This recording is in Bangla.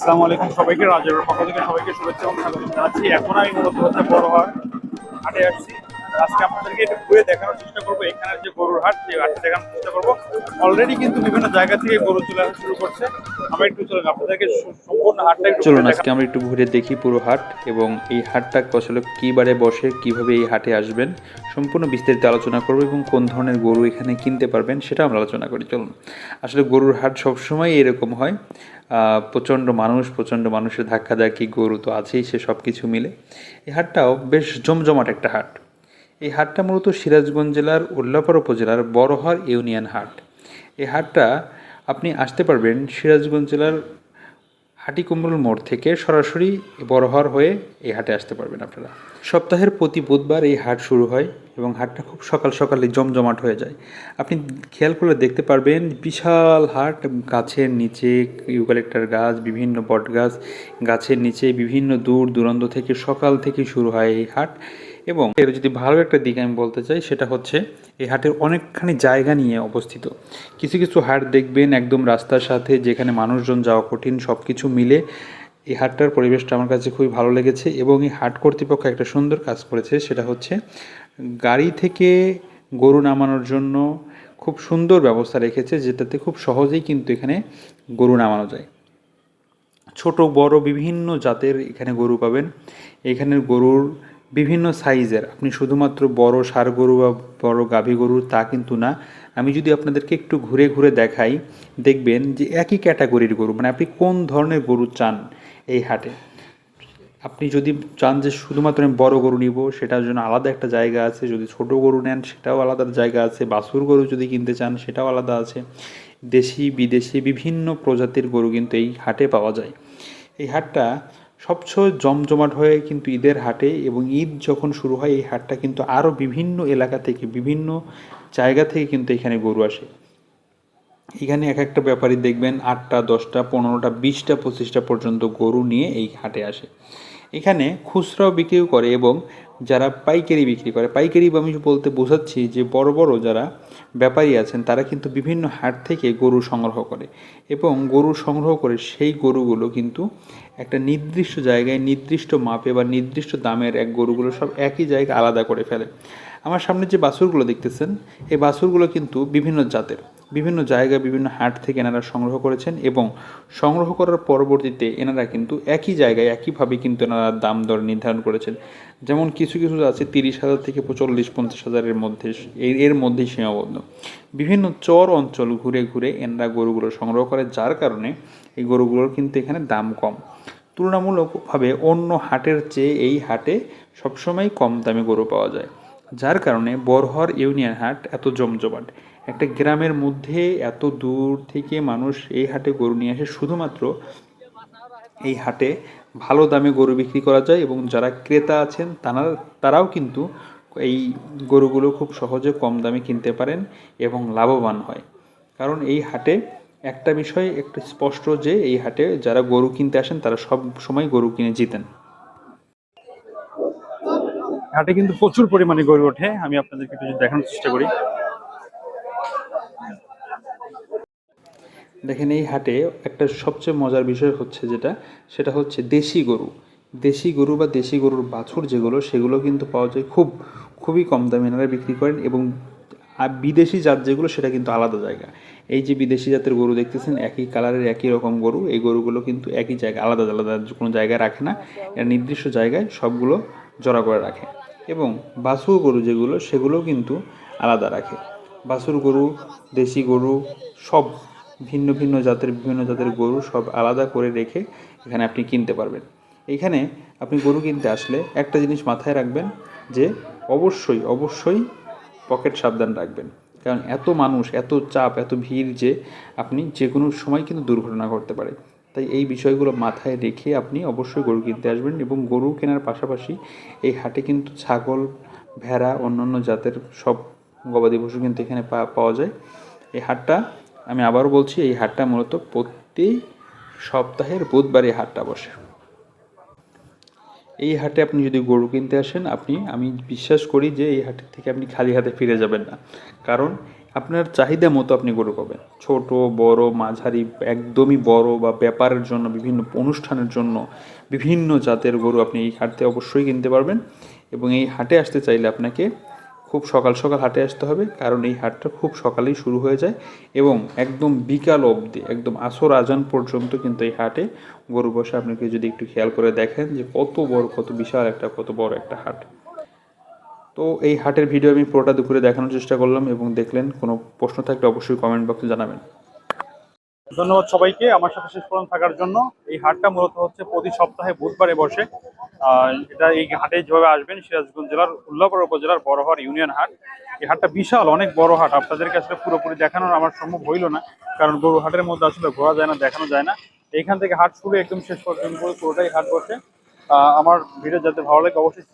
আসসালামু আলাইকুম সবাইকে, রাজের পক্ষ থেকে সবাইকে শুভেচ্ছা এবং স্বাগত জানাচ্ছি। এখন আমি মূলত হচ্ছে বড় হাট হাটে আসছি। আজকে আপনাদেরকে একটু ঘুরে দেখানোর চেষ্টা করব। এখানের যে গরুর হাট সেই হাটটা দেখানোর চেষ্টা করব। অলরেডি কিন্তু বিভিন্ন জায়গা থেকে গরু চলে আসা শুরু করছে। আমরা একটু চলুন আপনাদেরকে সম্পূর্ণ হাটটা চলুন আজকে আমরা একটু ঘুরে দেখি পুরো হাট এবং এই হাটটা আসলে কী বারে বসে কীভাবে এই হাটে আসবেন সম্পূর্ণ বিস্তারিত আলোচনা করব এবং কোন ধরনের গরু এখানে কিনতে পারবেন সেটা আমরা আলোচনা করি। চলুন আসলে গরুর হাট সবসময় এরকম হয়। আহ, প্রচণ্ড মানুষ প্রচণ্ড মানুষের ধাক্কাধাক্কি গরু তো আছেই সে সব কিছু মিলে। এই হাটটাও বেশ জমজমাট একটা হাট। এই হাটটা মূলত সিরাজগঞ্জ জেলার উল্লাপাড়া উপজেলার বড়হার ইউনিয়ন হাট। এই হাটটা আপনি আসতে পারবেন সিরাজগঞ্জ জেলার হাটিকুমরুল মোড় থেকে সরাসরি বড়হার হয়ে এই হাটে আসতে পারবেন আপনারা। সপ্তাহের প্রতি বুধবার এই হাট শুরু হয় এবং হাটটা খুব সকাল সকালে জমজমাট হয়ে যায়। আপনি খেয়াল করলে দেখতে পারবেন বিশাল হাট, গাছের নিচে ইউক্যালিপ্টার গাছ, বিভিন্ন বট গাছ, গাছের নিচে বিভিন্ন দূর দূরান্ত থেকে সকাল থেকে শুরু হয় এই হাট। এবং এর যদি ভালো একটা দিক আমি বলতে চাই, সেটা হচ্ছে এই হাটের অনেকখানি জায়গা নিয়ে অবস্থিত। কিছু কিছু হাট দেখবেন একদম রাস্তার সাথে যেখানে মানুষজন যাওয়া কঠিন সব কিছু মিলে এই হাটটার পরিবেশটা আমার কাছে খুবই ভালো লেগেছে এবং এই হাট কর্তৃপক্ষ একটা সুন্দর কাজ করেছে, সেটা হচ্ছে গাড়ি থেকে গরু নামানোর জন্য খুব সুন্দর ব্যবস্থা রেখেছে, যেটাতে খুব সহজেই কিন্তু এখানে গরু নামানো যায়। ছোট, বড়, বিভিন্ন জাতের এখানে গরু পাবেন। এখানের গরুর বিভিন্ন সাইজের, আপনি শুধুমাত্র বড় ষাঁড় গরু বা বড় গাভী গরু তা কিন্তু না। আমি যদি আপনাদেরকে একটু ঘুরে ঘুরে দেখাই, দেখবেন যে একই ক্যাটাগরির গরু মানে আপনি কোন ধরনের গরু চান এই হাটে? আপনি যদি চান যে শুধুমাত্র আমি বড় গরু নিব, সেটার জন্য আলাদা একটা জায়গা আছে। যদি ছোট গরু নেন, সেটাও আলাদা জায়গা আছে। বাছুর গরু যদি কিনতে চান, সেটাও আলাদা আছে। দেশি, বিদেশি বিভিন্ন প্রজাতির গরু কিন্তু এই হাটে পাওয়া যায়। এই হাটটা সবচেয়ে জমজমাট হয়ে কিন্তু ঈদের হাটে এবং ঈদ যখন শুরু হয়, এই হাটটা কিন্তু আরও বিভিন্ন এলাকা থেকে, বিভিন্ন জায়গা থেকে কিন্তু এখানে গরু আসে। এখানে এক একটা ব্যাপারী দেখবেন, আটটা, দশটা, পনেরোটা, বিশটা, পঁচিশটা পর্যন্ত গরু নিয়ে এই হাটে আসে। এখানে খুচরাও বিক্রিও করে এবং যারা পাইকারি বিক্রি করে, পাইকারি আমি বলতে বোঝাচ্ছি যে বড় বড় যারা ব্যাপারী আছেন, তারা কিন্তু বিভিন্ন হাট থেকে গরু সংগ্রহ করে এবং গরু সংগ্রহ করে সেই গরুগুলো কিন্তু একটা নির্দিষ্ট জায়গায় নির্দিষ্ট মাপে বা নির্দিষ্ট দামের এক গরুগুলো সব একই জায়গায় আলাদা করে ফেলে। আমার সামনে যে বাছুরগুলো দেখতেছেন, এই বাছুরগুলো কিন্তু বিভিন্ন জাতের। বিভিন্ন জায়গায় বিভিন্ন হাট থেকে এনারা সংগ্রহ করেছেন এবং সংগ্রহ করার পরবর্তীতে এনারা কিন্তু একই জায়গায় একইভাবে কিন্তু এনারা দাম দর নির্ধারণ করেছেন। যেমন কিছু কিছু আছে তিরিশ হাজার থেকে চল্লিশ, পঞ্চাশ হাজারের মধ্যে এর এর মধ্যেই সীমাবদ্ধ। বিভিন্ন চর অঞ্চল ঘুরে ঘুরে এনারা গরুগুলো সংগ্রহ করে, যার কারণে এই গরুগুলোর কিন্তু এখানে দাম কম। তুলনামূলকভাবে অন্য হাটের চেয়ে এই হাটে সবসময় কম দামে গরু পাওয়া যায়, যার কারণে বরহর ইউনিয়ন হাট এত জমজমাট। একটা গ্রামের মধ্যে এত দূর থেকে মানুষ এই হাটে গরু নিয়ে আসে। শুধুমাত্র এই হাটে ভালো দামে গরু বিক্রি করা যায় এবং যারা ক্রেতা আছেন তারা তারাও কিন্তু এই গরুগুলো খুব সহজে কম দামে কিনতে পারেন এবং লাভবান হয়। কারণ এই হাটে একটা বিষয় একটু স্পষ্ট যে, এই হাটে যারা গরু কিনতে আসেন তারা সব সময় গরু কিনে জিতেন। হাটে কিন্তু প্রচুর পরিমাণে গরু ওঠে। আমি আপনাদেরকে একটু দেখানোর চেষ্টা করি। দেখেন এই হাটে একটা সবচেয়ে মজার বিষয় হচ্ছে যেটা, সেটা হচ্ছে দেশি গরু। দেশি গরু বা দেশি গরুর বাছুর যেগুলো, সেগুলো কিন্তু পাওয়া যায় খুব, খুবই কম দামে এনারা বিক্রি করেন এবং আর বিদেশি জাত যেগুলো, সেটা কিন্তু আলাদা জায়গা। এই যে বিদেশি জাতের গরু দেখতেছেন, একই কালারের একই রকম গরু, এই গরুগুলো কিন্তু একই জায়গায় আলাদা আলাদা কোনো জায়গায় রাখে না। এরা নির্দিষ্ট জায়গায় সবগুলো জড়া করে রাখে। এবং বাছুর গরু যেগুলো সেগুলো কিন্তু আলাদা রাখে। বাছুর গরু, দেশি গরু, সব ভিন্ন ভিন্ন জাতের, বিভিন্ন জাতের গরু সব আলাদা করে রেখে এখানে আপনি কিনতে পারবেন। এখানে আপনি গরু কিনতে আসলে একটা জিনিস মাথায় রাখবেন যে অবশ্যই অবশ্যই পকেট সাবধান রাখবেন। কারণ এত মানুষ, এত চাপ, এত ভিড় যে আপনি যে কোনো সময় কিন্তু দুর্ঘটনা ঘটতে পারে। তাই এই বিষয়গুলো মাথায় রেখে আপনি অবশ্যই গরু কিনতে আসবেন এবং গরু কেনার পাশাপাশি এই হাটে কিন্তু ছাগল, ভেড়া, অন্যান্য জাতের সব গবাদি পশু কিন্তু এখানে পাওয়া যায়। এই হাটটা আমি আবারও বলছি, এই হাটটা মূলত প্রতি সপ্তাহের বুধবার এই হাটটা বসে। এই হাটে আপনি যদি গরু কিনতে আসেন, আপনি, আমি বিশ্বাস করি যে এই হাটের থেকে আপনি খালি হাতে ফিরে যাবেন না। কারণ আপনার চাহিদা মতো আপনি গরু পাবেন। ছোট, বড়, মাঝারি, একদমই বড় বা ব্যাপারের জন্য, বিভিন্ন অনুষ্ঠানের জন্য বিভিন্ন জাতের গরু আপনি এই হাটতে অবশ্যই কিনতে পারবেন। এবং এই হাটে আসতে চাইলে আপনাকে সকাল সকাল হাটে আসতে হবে, কারণ এই হাটটা খুব সকালেই শুরু হয়ে যায় এবং একদম বিকাল অবধি, একদম আসর আজান পর্যন্ত কিন্তু এই হাটে গরু বসে। আপনাকে যদি একটু খেয়াল করে দেখেন যে কত বড়, কত বিশাল একটা, কত বড় একটা হাট। তো এই হাটের ভিডিও আমি পুরোটা দুপুরে দেখানোর চেষ্টা করলাম এবং দেখলেন, কোনো প্রশ্ন থাকলে অবশ্যই কমেন্ট বক্সে জানাবেন। ধন্যবাদ সবাইকে। আমার সাথে শেষ পর্যন্ত থাকার জন্য। এই হাটটা মূলত হচ্ছে প্রতি সপ্তাহে বুধবারে বসে। এটা এই হাটে যেভাবে আসবেন, সিরাজগঞ্জ জেলার উল্লাপুর উপজেলার বড়হাট ইউনিয়ন হাট। এই হাটটা বিশাল, অনেক বড় হাট। আপনাদেরকে আসলে পুরোপুরি দেখানোর আমার সম্ভব হইল না, কারণ গরু হাটের মধ্যে আসলে ঘোরা যায় না, দেখানো যায় না। এইখান থেকে হাট শুরু, একদম শেষ পর্যন্ত পুরোটাই হাট বসে। আমার ভিডিও যাতে ভালো লাগে, অবশ্যই